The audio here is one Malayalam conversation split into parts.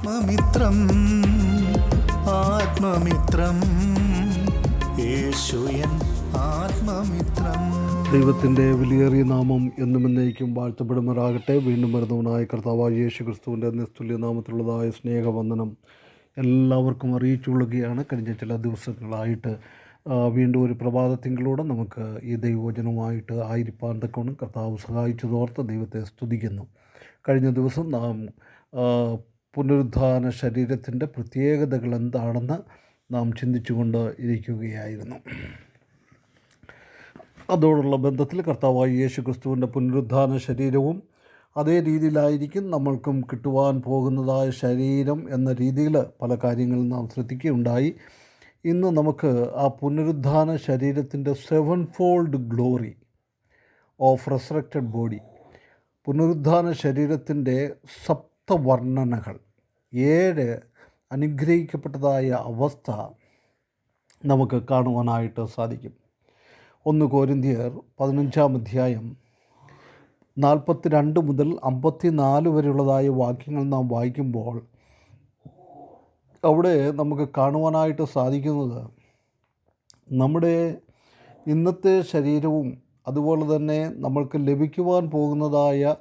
ആത്മമിത്രം ആത്മമിത്രം. യേശുയൻ ആത്മമിത്രം. ദൈവത്തിന്റെ വിലയേറിയ നാമം എന്നും എന്നേക്കും വാഴ്ത്തപ്പെടുമാറാകട്ടെ. വീണ്ടും വരുന്നവനായ കർത്താവായ യേശു ക്രിസ്തുവിന്റെ നിസ്തുല്യ നാമത്തിലുള്ളതായ സ്നേഹവന്ദനം എല്ലാവർക്കും അറിയിച്ചുകൊള്ളുകയാണ്. കഴിഞ്ഞ ചില ദിവസങ്ങളായിട്ട് വീണ്ടും ഒരു പ്രഭാതത്തിങ്കിലൂടെ നമുക്ക് ഈ ദൈവവചനവുമായിട്ട് ആയിരിപ്പാൻ തക്കവണ്ണം കർത്താവ് സഹായിച്ചതോർത്ത് ദൈവത്തെ സ്തുതിക്കുന്നു. കഴിഞ്ഞ ദിവസം നാം പുനരുദ്ധാന ശരീരത്തിന്റെ പ്രത്യേകതകൾ എന്താണെന്ന് നാം ചിന്തിച്ചുകൊണ്ട് ഇരിക്കുകയായിരുന്നു അതോടുള്ള ബന്ധത്തിൽ കർത്താവായി യേശു ക്രിസ്തുവിന്റെ പുനരുദ്ധാന ശരീരവും അതേ രീതിയിലായിരിക്കും നമ്മൾക്കും കിട്ടുവാൻ പോകുന്നതായ ശരീരം എന്ന രീതിയിൽ പല കാര്യങ്ങളും നാം ശ്രദ്ധിക്കുകയുണ്ടായി. ഇന്ന് നമുക്ക് ആ പുനരുദ്ധാന ശരീരത്തിന്റെ seven fold glory of resurrected body പുനരുദ്ധാന ശരീരത്തിന്റെ സപ്തവർണനകൾ ഏഴ് അനുഗ്രഹിക്കപ്പെട്ടതായ അവസ്ഥ നമുക്ക് കാണുവാനായിട്ട് സാധിക്കും. ഒന്ന് കോരിന്തിയർ പതിനഞ്ചാം അധ്യായം നാൽപ്പത്തി രണ്ട് മുതൽ അമ്പത്തി നാല് വരെയുള്ളതായ വാക്യങ്ങൾ നാം വായിക്കുമ്പോൾ അവിടെ നമുക്ക് കാണുവാനായിട്ട് സാധിക്കുന്നത് നമ്മുടെ ഇന്നത്തെ ശരീരവും അതുപോലെ തന്നെ നമ്മൾക്ക് ലഭിക്കുവാൻ പോകുന്നതായ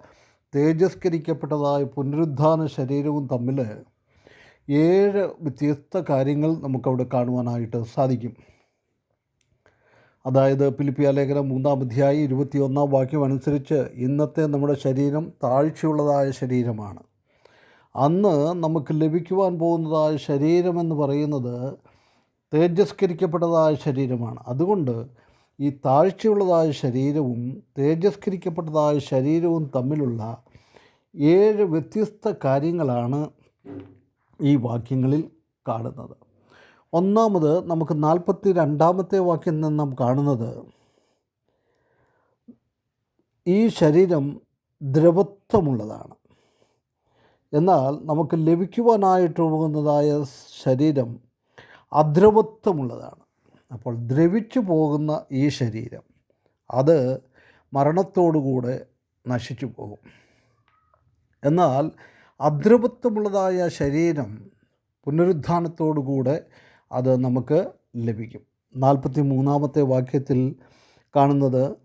തേജസ്കരിക്കപ്പെട്ടതായ പുനരുദ്ധാന ശരീരവും തമ്മിൽ ഏഴ് വ്യത്യസ്ത കാര്യങ്ങൾ നമുക്കവിടെ കാണുവാനായിട്ട് സാധിക്കും. അതായത് പിലിപ്പിയ ലേഖനം മൂന്നാം അധ്യായം ഇരുപത്തിയൊന്നാം വാക്യം അനുസരിച്ച് ഇന്നത്തെ നമ്മുടെ ശരീരം താഴ്ചയുള്ളതായ ശരീരമാണ്. അന്ന് നമുക്ക് ലഭിക്കുവാൻ പോകുന്നതായ ശരീരമെന്ന് പറയുന്നത് തേജസ്കരിക്കപ്പെട്ടതായ ശരീരമാണ്. അതുകൊണ്ട് ഈ താഴ്ചയുള്ളതായ ശരീരവും തേജസ്കരിക്കപ്പെട്ടതായ ശരീരവും തമ്മിലുള്ള ഏഴ് വ്യത്യസ്ത കാര്യങ്ങളാണ് ഈ വാക്യങ്ങളിൽ കാണുന്നത്. ഒന്നാമത് നമുക്ക് നാൽപ്പത്തി രണ്ടാമത്തെ വാക്യം നിന്ന് നാം കാണുന്നത് ഈ ശരീരം ദ്രവത്വമുള്ളതാണ്. എന്നാൽ നമുക്ക് ലഭിക്കുവാനായിട്ട് പോകുന്നതായ ശരീരം അദ്രവത്വമുള്ളതാണ്. അപ്പോൾ ദ്രവിച്ചു പോകുന്ന ഈ ശരീരം അത് മരണത്തോടുകൂടെ നശിച്ചു പോകും. എന്നാൽ അദ്രവത്വമുള്ളതായ ശരീരം പുനരുദ്ധാനത്തോടുകൂടെ അത് നമുക്ക് ലഭിക്കും. നാൽപ്പത്തി മൂന്നാമത്തെ വാക്യത്തിൽ കാണുന്നത്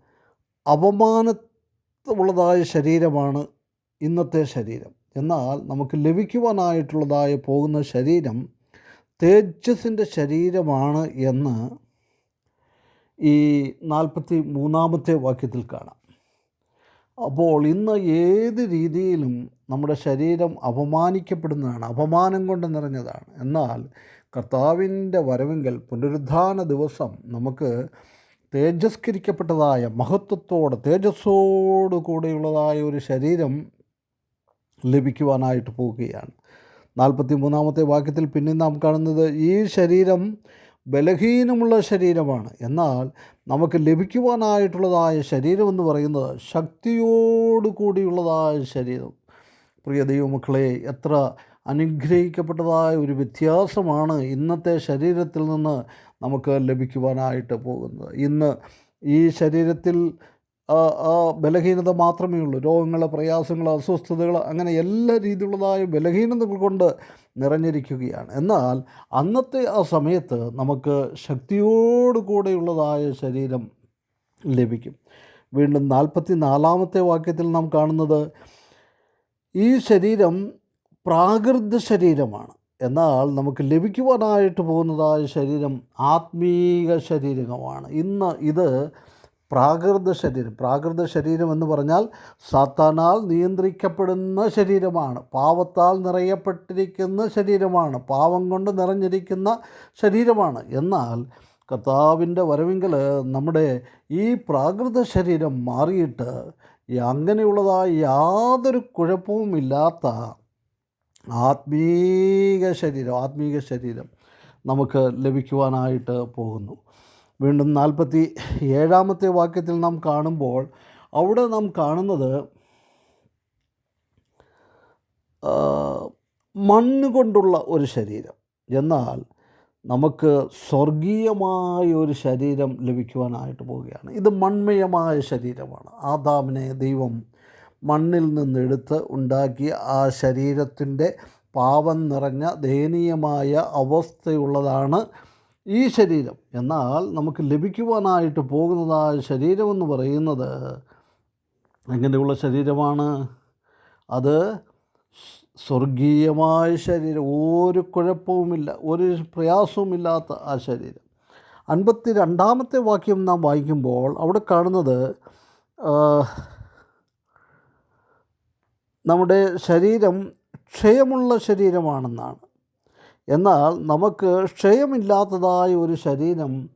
അപമാനമുള്ളതായ ശരീരമാണ് ഇന്നത്തെ ശരീരം. എന്നാൽ നമുക്ക് ലഭിക്കുവാനായിട്ടുള്ളതായ പോകുന്ന ശരീരം തേജസ്സിന്റെ ശരീരമാണ് എന്ന് ഈ നാൽപ്പത്തി മൂന്നാമത്തെ വാക്യത്തിൽ കാണാം. അപ്പോൾ ഇന്ന് ഏത് രീതിയിലും നമ്മുടെ ശരീരം അപമാനിക്കപ്പെടുന്നതാണ് അപമാനം കൊണ്ട് നിറഞ്ഞതാണ്. എന്നാൽ കർത്താവിന്റെ വരവെങ്കിൽ പുനരുദ്ധാന ദിവസം നമുക്ക് തേജസ്കരിക്കപ്പെട്ടതായ മഹത്വത്തോടെ തേജസ്സോടു കൂടെയുള്ളതായ ഒരു ശരീരം ലഭിക്കുവാനായിട്ട് പോവുകയാണ്. നാൽപ്പത്തി മൂന്നാമത്തെ വാക്യത്തിൽ പിന്നെ നാം കാണുന്നത് ഈ ശരീരം ബലഹീനമുള്ള ശരീരമാണ്. എന്നാൽ നമുക്ക് ലഭിക്കുവാനായിട്ടുള്ളതായ ശരീരം എന്ന് പറയുന്നത് ശക്തിയോടു കൂടിയുള്ളതായ ശരീരം. പ്രിയ ദൈവമക്കളെ എത്ര അനുഗ്രഹിക്കപ്പെട്ടതായ ഒരു വ്യത്യാസമാണ് ഇന്നത്തെ ശരീരത്തിൽ നിന്ന് നമുക്ക് ലഭിക്കുവാനായിട്ട് പോകുന്നത്. ഇന്ന് ഈ ശരീരത്തിൽ ബലഹീനത മാത്രമേ ഉള്ളൂ. രോഗങ്ങൾ പ്രയാസങ്ങൾ അസ്വസ്ഥതകൾ അങ്ങനെ എല്ലാ രീതിയിലുള്ളതായ ബലഹീനതകൾ കൊണ്ട് നിറഞ്ഞിരിക്കുകയാണ്. എന്നാൽ അന്നത്തെ ആ സമയത്ത് നമുക്ക് ശക്തിയോടു കൂടെയുള്ളതായ ശരീരം ലഭിക്കും. വീണ്ടും നാൽപ്പത്തി നാലാമത്തെ വാക്യത്തിൽ നാം കാണുന്നത് ഈ ശരീരം പ്രാകൃത ശരീരമാണ്. എന്നാൽ നമുക്ക് ലഭിക്കുവാനായിട്ട് പോകുന്നതായ ശരീരം ആത്മീക ശരീരമാണ്. ഇന്ന് ഇത് പ്രാകൃത ശരീരം പ്രാകൃത ശരീരം എന്ന് പറഞ്ഞാൽ സാത്താനാൽ നിയന്ത്രിക്കപ്പെടുന്ന ശരീരമാണ് പാവത്താൽ നിറയപ്പെട്ടിരിക്കുന്ന ശരീരമാണ് പാവം കൊണ്ട് നിറഞ്ഞിരിക്കുന്ന ശരീരമാണ്. എന്നാൽ കർത്താവിന്റെ വരവെങ്കിൽ നമ്മുടെ ഈ പ്രാകൃത ശരീരം മാറിയിട്ട് അങ്ങനെയുള്ളതായി യാതൊരു കുഴപ്പവുമില്ലാത്ത ആത്മീക ശരീരം ആത്മീക ശരീരം നമുക്ക് ലഭിക്കുവാനായിട്ട് പോകുന്നു. വീണ്ടും നാൽപ്പത്തി ഏഴാമത്തെ വാക്യത്തിൽ നാം കാണുമ്പോൾ അവിടെ നാം കാണുന്നത് മണ്ണുകൊണ്ടുള്ള മണ്ണ് കൊണ്ടുള്ള ഒരു ശരീരം. എന്നാൽ നമുക്ക് സ്വർഗീയമായ ഒരു ശരീരം ലഭിക്കുവാനായിട്ട് പോവുകയാണ്. ഇത് മൺമയമായ ശരീരമാണ്. ആദാമിനെ ദൈവം മണ്ണിൽ നിന്നെടുത്ത് ഉണ്ടാക്കിയ ആ ശരീരത്തിന്റെ പാവം നിറഞ്ഞ ദയനീയമായ അവസ്ഥയുള്ളതാണ് ഈ ശരീരം. എന്നാൽ നമുക്ക് ലഭിക്കുവാനായിട്ട് പോകുന്നതായ ശരീരമെന്ന് പറയുന്നത് എങ്ങനെയുള്ള ശരീരമാണ്? അത് സ്വർഗീയമായ ശരീരം. ഒരു കുഴപ്പവുമില്ല ഒരു പ്രയാസവുമില്ലാത്ത ആ ശരീരം. അൻപത്തി രണ്ടാമത്തെ വാക്യം നാം വായിക്കുമ്പോൾ അവിടെ കാണുന്നത് നമ്മുടെ ശരീരം ക്ഷയമുള്ള ശരീരമാണെന്നാണ്. എന്നാൽ നമുക്ക് ക്ഷയമില്ലാത്തതായ ഒരു ശരീരം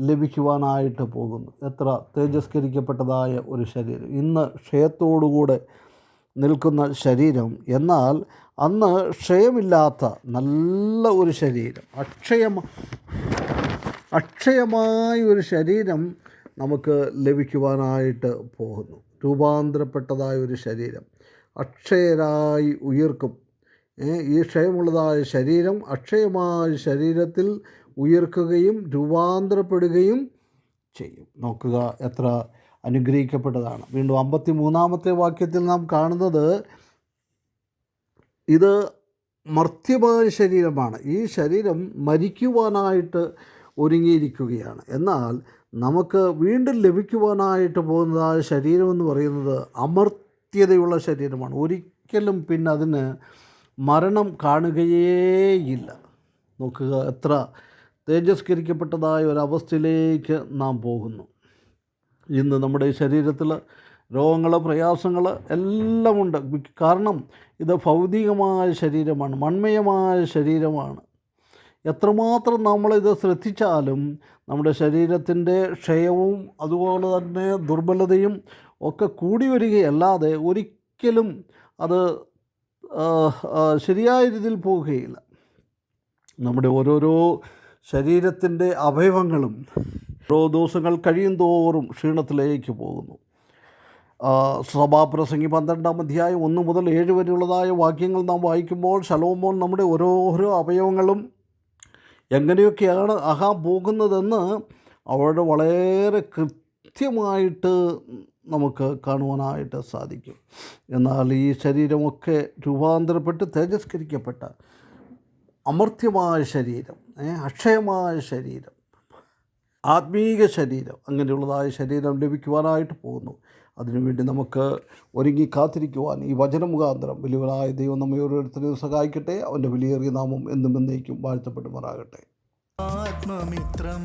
ലഭിക്കുവാനായിട്ട് പോകുന്നു. എത്ര തേജസ്കരിക്കപ്പെട്ടതായ ഒരു ശരീരം. ഇന്ന് ക്ഷയത്തോടുകൂടെ നിൽക്കുന്ന ശരീരം എന്നാൽ അന്ന് ക്ഷയമില്ലാത്ത നല്ല ഒരു ശരീരം അക്ഷയമ അക്ഷയമായ ഒരു ശരീരം നമുക്ക് ലഭിക്കുവാനായിട്ട് പോകുന്നു. രൂപാന്തരപ്പെട്ടതായ ഒരു ശരീരം അക്ഷയരായി ഉയർക്കും. ഈ ക്ഷയമുള്ളതായ ശരീരം അക്ഷയമായ ശരീരത്തിൽ ഉയർക്കുകയും രൂപാന്തരപ്പെടുകയും ചെയ്യും. നോക്കുക എത്ര അനുഗ്രഹിക്കപ്പെട്ടതാണ്. വീണ്ടും അമ്പത്തി മൂന്നാമത്തെ വാക്യത്തിൽ നാം കാണുന്നത് ഇത് മർത്യമായ ശരീരമാണ്. ഈ ശരീരം മരിക്കുവാനായിട്ട് ഒരുങ്ങിയിരിക്കുകയാണ്. എന്നാൽ നമുക്ക് വീണ്ടും ലഭിക്കുവാനായിട്ട് പോകുന്നതായ ശരീരമെന്ന് പറയുന്നത് അമർത്യതയുള്ള ശരീരമാണ്. ഒരിക്കലും പിന്നെ അതിന് മരണം കാണുകയേയില്ല. നോക്കുക എത്ര തേജസ്കരിക്കപ്പെട്ടതായ ഒരവസ്ഥയിലേക്ക് നാം പോകുന്നു. ഇന്ന് നമ്മുടെ ശരീരത്തിൽ രോഗങ്ങൾ പ്രയാസങ്ങൾ എല്ലാമുണ്ട്. കാരണം ഇത് ഭൗതികമായ ശരീരമാണ് മൺമയമായ ശരീരമാണ്. എത്രമാത്രം നമ്മളിത് ശ്രദ്ധിച്ചാലും നമ്മുടെ ശരീരത്തിന്റെ ക്ഷയവും അതുപോലെ തന്നെ ദുർബലതയും ഒക്കെ കൂടി വരികയല്ലാതെ ഒരിക്കലും അത് ശരിയായ രീതിയിൽ പോവുകയില്ല. നമ്മുടെ ഓരോരോ ശരീരത്തിന്റെ അവയവങ്ങളും ഓരോ ദിവസങ്ങൾ കഴിയും തോറും ക്ഷീണത്തിലേക്ക് പോകുന്നു. സഭാപ്രസംഗി പന്ത്രണ്ടാം അധ്യായം ഒന്ന് മുതൽ ഏഴ് വരെയുള്ളതായ വാക്യങ്ങൾ നാം വായിക്കുമ്പോൾ ശലോമോൻ നമ്മുടെ ഓരോരോ അവയവങ്ങളും എങ്ങനെയൊക്കെയാണ് ആകാൻ പോകുന്നതെന്ന് അവരുടെ വളരെ കൃത്യമായിട്ട് നമുക്ക് കാണുവാനായിട്ട് സാധിക്കും. എന്നാൽ ഈ ശരീരമൊക്കെ രൂപാന്തരപ്പെട്ട് തേജസ്കരിക്കപ്പെട്ട അമർത്യമായ ശരീരം അക്ഷയമായ ശരീരം ആത്മീക ശരീരം അങ്ങനെയുള്ളതായ ശരീരം ലഭിക്കുവാനായിട്ട് പോകുന്നു. അതിനുവേണ്ടി നമുക്ക് ഒരുങ്ങി കാത്തിരിക്കുവാൻ ഈ വചന മുഖാന്തരം വലിയവരായ ദൈവം നമ്മെ ഓരോരുത്തരെയും സഹായിക്കട്ടെ. അവന്റെ വിലയേറിയ നാമം എന്നും എന്നേക്കും വാഴ്ത്തപ്പെട്ടുമാറാകട്ടെ ആത്മമിത്രം